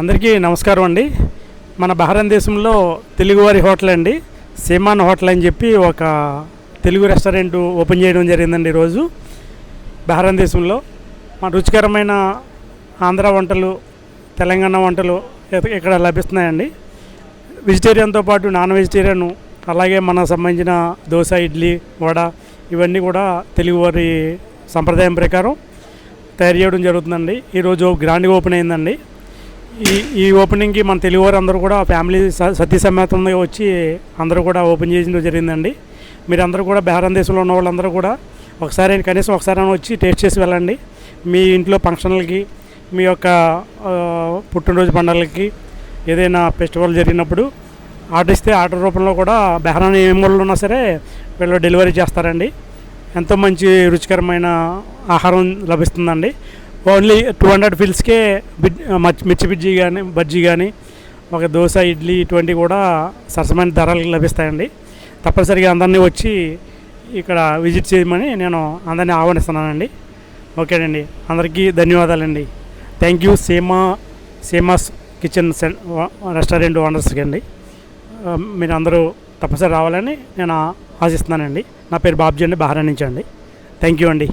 అందరికీ నమస్కారం అండి. మన భారతదేశంలో తెలుగువారి హోటల్ అండి. సీమాన్ హోటల్ అని చెప్పి ఒక తెలుగు రెస్టారెంట్ ఓపెన్ చేయడం జరిగిందండి ఈరోజు భారతదేశంలో మన రుచికరమైన ఆంధ్ర వంటలు తెలంగాణ వంటలు ఇక్కడ లభిస్తున్నాయండి. వెజిటేరియన్తో పాటు నాన్ వెజిటేరియన్ అలాగే మనకు సంబంధించిన దోశ ఇడ్లీ వడ ఇవన్నీ కూడా తెలుగువారి సంప్రదాయం ప్రకారం తయారు చేయడం జరుగుతుందండి. ఈరోజు గ్రాండ్గా ఓపెన్ అయిందండి. ఈ ఈ ఓపెనింగ్కి మన తెలుగువారు అందరూ కూడా ఫ్యామిలీ సతీ సమేతంగా వచ్చి అందరూ కూడా ఓపెన్ చేయడం జరిగిందండి. మీరు అందరూ కూడా బెహరాన్ దేశంలో ఉన్న వాళ్ళందరూ కూడా ఒకసారి కనీసం ఒకసారి వచ్చి టేస్ట్ చేసి వెళ్ళండి. మీ ఇంట్లో ఫంక్షన్లకి మీ యొక్క పుట్టినరోజు పండుగలకి ఏదైనా ఫెస్టివల్ జరిగినప్పుడు ఆర్డర్ ఇస్తే ఆర్డర్ రూపంలో కూడా బెహరాన్ ఏ మూలలో ఉన్నా సరే వీళ్ళు డెలివరీ చేస్తారండి. ఎంతో మంచి రుచికరమైన ఆహారం లభిస్తుందండి. ఓన్లీ టూ హండ్రెడ్ ఫిల్స్కే బిడ్ మిర్చి బిజ్జి కానీ బజ్జీ కానీ ఒక దోశ ఇడ్లీ ఇటువంటివి కూడా సరసమైన ధరలు లభిస్తాయండి. తప్పనిసరిగా అందరినీ వచ్చి ఇక్కడ విజిట్ చేయమని నేను అందరినీ ఆహ్వానిస్తున్నానండి. ఓకేనండి. అందరికీ ధన్యవాదాలండి. Thank you Seema Seema's kitchen restaurant ఓనర్స్కి అండి. మీరు అందరూ తప్పనిసరి రావాలని నేను ఆశిస్తున్నానండి. నా పేరు బాబ్జీ అండి. బహారా నుంచి అండి థ్యాంక్ యూ అండి.